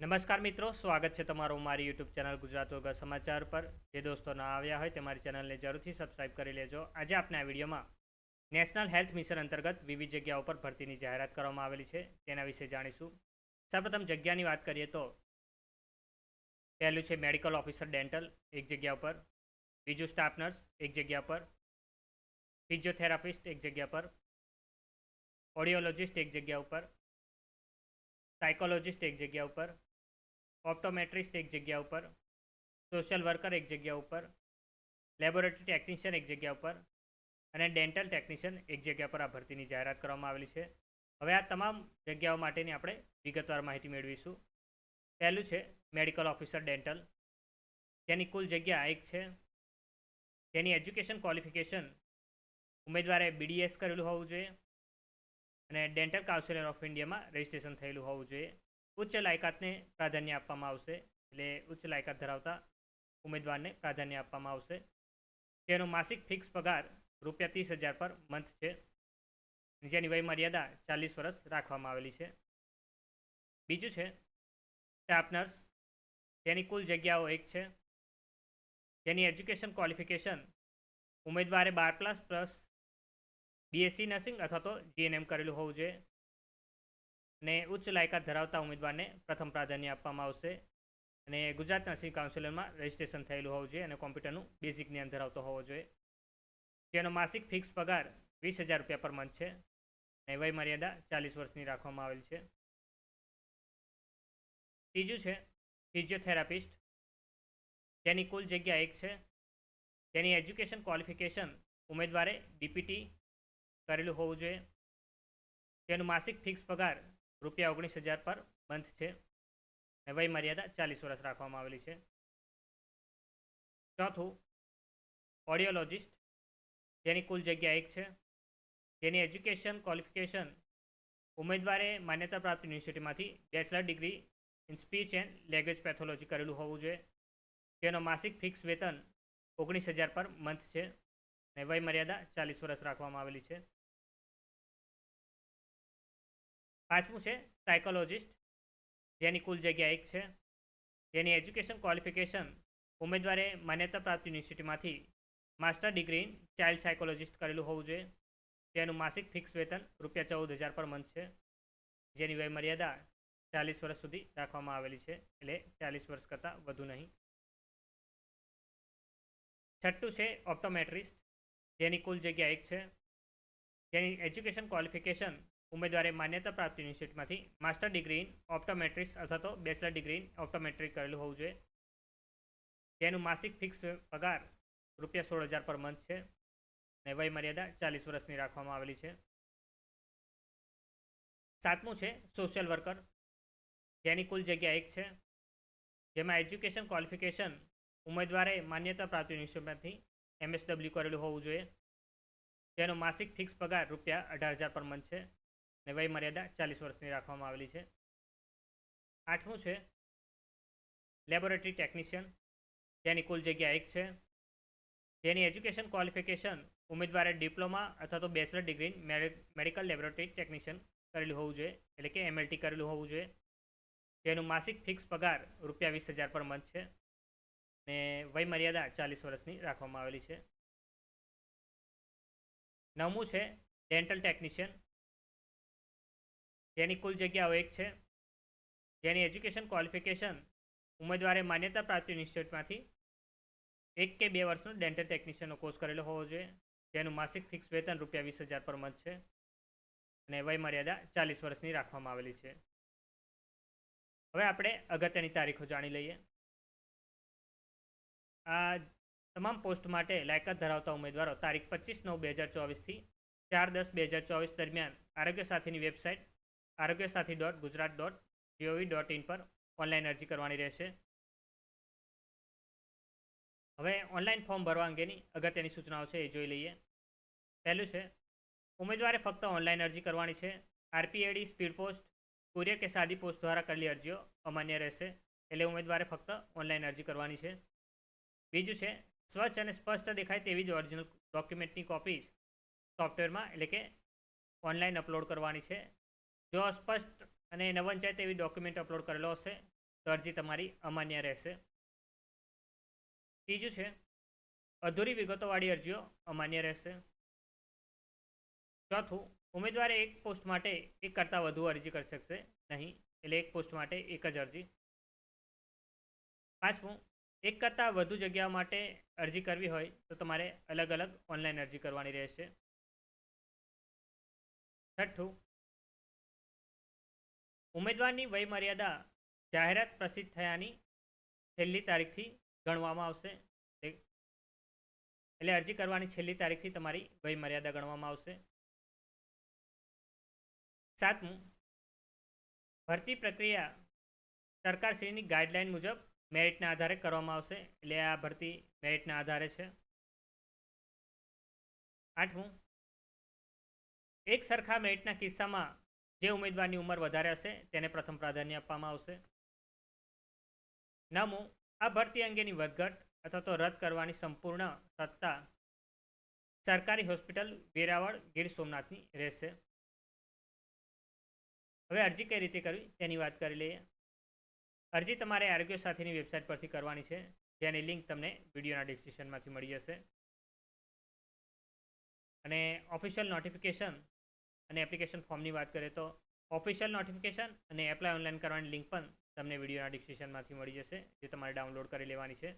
નમસ્કાર મિત્રો, સ્વાગત છે તમારું મારી યુટ્યુબ ચેનલ ગુજરાત વગર સમાચાર પર. જે દોસ્તો ના આવ્યા હોય તે મારી ચેનલને જરૂરથી સબસ્ક્રાઇબ કરી લેજો. આજે આપણે આ વિડીયોમાં નેશનલ હેલ્થ મિશન અંતર્ગત વિવિધ જગ્યાઓ પર ભરતીની જાહેરાત કરવામાં આવેલી છે. તેના વિશે જાણીશું. સૌપ્રથમ જગ્યાની વાત કરીએ તો પહેલું છે મેડિકલ ઓફિસર ડેન્ટલ એક જગ્યા ઉપર બીજું સ્ટાફ નર્સ એક જગ્યા પર. ફિઝિયોથેરાપિસ્ટ એક જગ્યા પર. ઓડિયોલોજિસ્ટ એક જગ્યા ઉપર. સાયકોલોજિસ્ટ એક જગ્યા ઉપર. ઓપ્ટોમેટ્રિસ્ટ એક જગ્યા ઉપર, સોશિયલ વર્કર એક જગ્યા ઉપર, લેબોરેટરી ટેકનિશિયન એક જગ્યા ઉપર અને ડેન્ટલ ટેકનિશિયન એક જગ્યા પર આ ભરતીની જાહેરાત કરવામાં આવેલી છે. હવે આ તમામ જગ્યાઓ માટેની આપણે વિગતવાર માહિતી મેળવીશું. પહેલું છે મેડિકલ ઓફિસર ડેન્ટલ. તેની કુલ જગ્યા એક છે. તેની એજ્યુકેશન ક્વોલિફિકેશન ઉમેદવારે બીડીએસ કરેલું હોવું જોઈએ અને ડેન્ટલ કાઉન્સિલર ઓફ ઇન્ડિયામાં રજિસ્ટ્રેશન થયેલું હોવું જોઈએ. ઉચ્ચ લાયકાતને પ્રાધાન્ય આપવામાં આવશે. એટલે ઉચ્ચ લાયકાત ધરાવતા ઉમેદવારને પ્રાધાન્ય આપવામાં આવશે. તેનો માસિક ફિક્સ પગાર રૂપિયા ત્રીસ હજાર પર મંથ છે. જેની વયમર્યાદા ચાલીસ વર્ષ રાખવામાં આવેલી છે. બીજું છે સ્ટાફ નર્સ તેની કુલ જગ્યાઓ એક છે. તેની એજ્યુકેશન ક્વોલિફિકેશન ઉમેદવારે બાર પ્લસ પ્લસ બીએસસી નર્સિંગ અથવા તો જીએનએમ કરેલું હોવું જોઈએ. અને ઉચ્ચ લાયકાત ધરાવતા ઉમેદવારને પ્રથમ પ્રાધાન્ય આપવામાં આવશે. અને ગુજરાત નર્સિંગ કાઉન્સિલરમાં રજિસ્ટ્રેશન થયેલું હોવું જોઈએ અને કોમ્પ્યુટરનું બેઝિક જ્ઞાન ધરાવતો હોવો જોઈએ. જેનો માસિક ફિક્સ પગાર વીસ હજાર રૂપિયા પર મંથ છે અને વયમર્યાદા ચાલીસ વર્ષની રાખવામાં આવેલ છે. ત્રીજું છે ફિઝિયોથેરાપિસ્ટ. જેની કુલ જગ્યા એક છે. તેની એજ્યુકેશન ક્વોલિફિકેશન ઉમેદવારે ડીપીટી કરેલું હોવું જોઈએ. તેનું માસિક ફિક્સ પગાર રૂપિયા ઓગણીસ હજાર પર મંથ છે. અને વય મર્યાદા ચાલીસ વર્ષ રાખવામાં આવેલી છે. ચોથું ઓડિયોલોજિસ્ટ જેની કુલ જગ્યા એક છે. જેની એજ્યુકેશન ક્વોલિફિકેશન ઉમેદવારે માન્યતા પ્રાપ્ત યુનિવર્સિટીમાંથી bachelor degree in speech and language pathology કરેલું હોવું જોઈએ. જેનો માસિક ફિક્સ વેતન ઓગણીસ હજાર પર મંથ છે. અને વય મર્યાદા ચાલીસ વર્ષ રાખવામાં આવેલી છે. પાંચમું છે? સાયકોલોજિસ્ટ જેની કુલ જગ્યા એક છે. જેની એજ્યુકેશન ક્વોલિફિકેશન ઉમેદવારે માન્યતા પ્રાપ્ત યુનિવર્સિટીમાંથી માસ્ટર ડિગ્રી ચાઇલ્ડ સાયકોલોજિસ્ટ કરેલું હોવું જોઈએ. તેનું માસિક ફિક્સ વેતન રૂપિયા ચૌદ હજાર પર મંથ છે. જેની વયમર્યાદા ચાલીસ વર્ષ સુધી રાખવામાં આવેલી છે. એટલે ચાલીસ વર્ષ કરતાં વધુ નહીં. છઠ્ઠું છે ઓપ્ટોમેટ્રિસ્ટ જેની કુલ જગ્યા એક છે. જેની એજ્યુકેશન ક્વોલિફિકેશન ઉમેદવારે માન્યતા પ્રાપ્ત યુનિવર્સિટીમાંથી માસ્ટર ડિગ્રી ઇન ઓપ્ટોમેટ્રિક્સ અથવા તો બેચલર ડિગ્રી ઇન ઓપ્ટોમેટ્રિક કરેલું હોવું જોઈએ. તેનું માસિક ફિક્સ પગાર રૂપિયા સોળ હજાર પર મંથ છે અને વય મર્યાદા ચાલીસ વર્ષની રાખવામાં આવેલી છે. સાતમું છે સોશિયલ વર્કર જેની કુલ જગ્યા એક છે. જેમાં એજ્યુકેશન ક્વોલિફિકેશન ઉમેદવારે માન્યતા પ્રાપ્ત યુનિવર્સિટીમાંથી એમએસડબલ્યુ કરેલું હોવું જોઈએ. તેનો માસિક ફિક્સ પગાર રૂપિયા અઢાર હજાર પર મંથ છે. અને વયમર્યાદા ચાલીસ વર્ષની રાખવામાં આવેલી છે. આઠમું છે લેબોરેટરી ટેકનિશિયન જેની કુલ જગ્યા એક છે. જેની એજ્યુકેશન ક્વોલિફિકેશન ઉમેદવારે ડિપ્લોમા અથવા તો bachelor degree medical laboratory technician કરેલું હોવું જોઈએ, એટલે કે એમએલટી કરેલું હોવું જોઈએ. જેનું માસિક ફિક્સ પગાર રૂપિયા વીસ હજાર પર મંથ છે ને વયમર્યાદા ચાલીસ વર્ષની રાખવામાં આવેલી છે. નવમું છે ડેન્ટલ ટેકનિશિયન જેની કુલ જગ્યાઓ એક છે. જેની એજ્યુકેશન ક્વોલિફિકેશન ઉમેદવારે માન્યતા પ્રાપ્ત ઇન્સ્ટિટ્યૂટમાંથી એક કે બે વર્ષનો ડેન્ટલ ટેકનિશિયનનો કોર્સ કરેલો હોવો જોઈએ. જેનું માસિક ફિક્સ વેતન રૂપિયા વીસ હજાર પર મંથ છે. અને વયમર્યાદા ચાલીસ વર્ષની રાખવામાં આવેલી છે. હવે આપણે અગત્યની તારીખો જાણી લઈએ. આ તમામ પોસ્ટ માટે લાયકાત ધરાવતા ઉમેદવારો તારીખ પચીસ નવ બે હજાર ચોવીસથી ચાર દસ બે હજાર ચોવીસ દરમિયાન આરોગ્ય સાથીની website Arogya Sathi dot Gujarat dot GOV dot in પર ઓનલાઈન અરજી કરવાની રહેશે. હવે ઓનલાઈન ફોર્મ ભરવા અંગેની અગત્યની સૂચનાઓ છે એ જોઈ લઈએ. પહેલું છે, ઉમેદવારે ફક્ત ઓનલાઈન અરજી કરવાની છે. આરપીએડી સ્પીડ પોસ્ટ કુરિયર કે સાદી પોસ્ટ દ્વારા કરેલી અરજીઓ અમાન્ય રહેશે, એટલે ઉમેદવારે ફક્ત ઓનલાઈન અરજી કરવાની છે. બીજું છે, સ્વચ્છ અને સ્પષ્ટ દેખાય તેવી જ ઓરિજિનલ ડોક્યુમેન્ટની કોપી સોફ્ટવેરમાં એટલે કે ઓનલાઈન અપલોડ કરવાની છે. જો અસ્પષ્ટ અને ન વંચાય તેવી ડોક્યુમેન્ટ અપલોડ કરેલો હશે. તો અરજી તમારી અમાન્ય રહેશે. ત્રીજું છે, અધૂરી વિગતોવાળી અરજીઓ અમાન્ય રહેશે. ચોથું, ઉમેદવારે એક પોસ્ટ માટે એક કરતાં વધુ અરજી કરી શકશે નહીં, એટલે એક પોસ્ટ માટે એક જ અરજી. પાંચમું, એક કરતાં વધુ જગ્યા માટે અરજી કરવી હોય, તો તમારે અલગ અલગ ઓનલાઈન અરજી કરવાની રહેશે. છઠ્ઠું ઉમેદવારની વયમર્યાદા જાહેરાત પ્રસિદ્ધ થયાની છેલ્લી તારીખથી ગણવામાં આવશે. એટલે અરજી કરવાની છેલ્લી તારીખથી તમારી વયમર્યાદા ગણવામાં આવશે. સાતમું, ભરતી પ્રક્રિયા સરકારશ્રીની ગાઈડલાઇન મુજબ મેરિટના આધારે કરવામાં આવશે. એટલે આ ભરતી મેરિટના આધારે છે. આઠમું, એક સરખા મેરિટના કિસ્સામાં જે ઉમેદવારની ઉંમર વધારે હશે, તેને પ્રથમ પ્રાધાન્ય આપવામાં આવશે. નવમું આ ભરતી અંગેની વધઘટ અથવા તો રદ કરવાની સંપૂર્ણ સત્તા સરકારી હોસ્પિટલ વેરાવળ ગીર સોમનાથની રહેશે. હવે અરજી કઈ રીતે કરવી? તેની વાત કરી લઈએ. અરજી તમારે આરોગ્ય સાથેની વેબસાઇટ પરથી કરવાની છે, જેની લિંક તમને વિડીયોના ડિસ્ક્રિપ્શનમાંથી મળી જશે. અને ઓફિશિયલ નોટિફિકેશન અને એપ્લિકેશન ફોર્મની વાત કરીએ તો ઓફિશિયલ નોટિફિકેશન અને એપ્લાય ઓનલાઈન કરવાની લિંક પણ તમને વિડીયોના ડિસ્ક્રિપ્શનમાંથી મળી જશે, જે તમારે ડાઉનલોડ કરી લેવાની છે.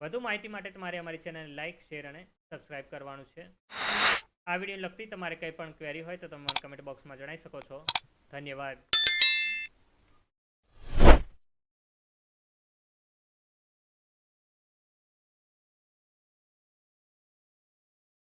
વધુ માહિતી માટે તમારે અમારી ચેનલને લાઇક શેર અને સબસ્ક્રાઇબ કરવાનું છે. આ વીડિયો લગતી તમારે કંઈ પણ ક્વેરી હોય તો તમે મને કમેન્ટ બોક્સમાં જણાવી શકો છો. ધન્યવાદ.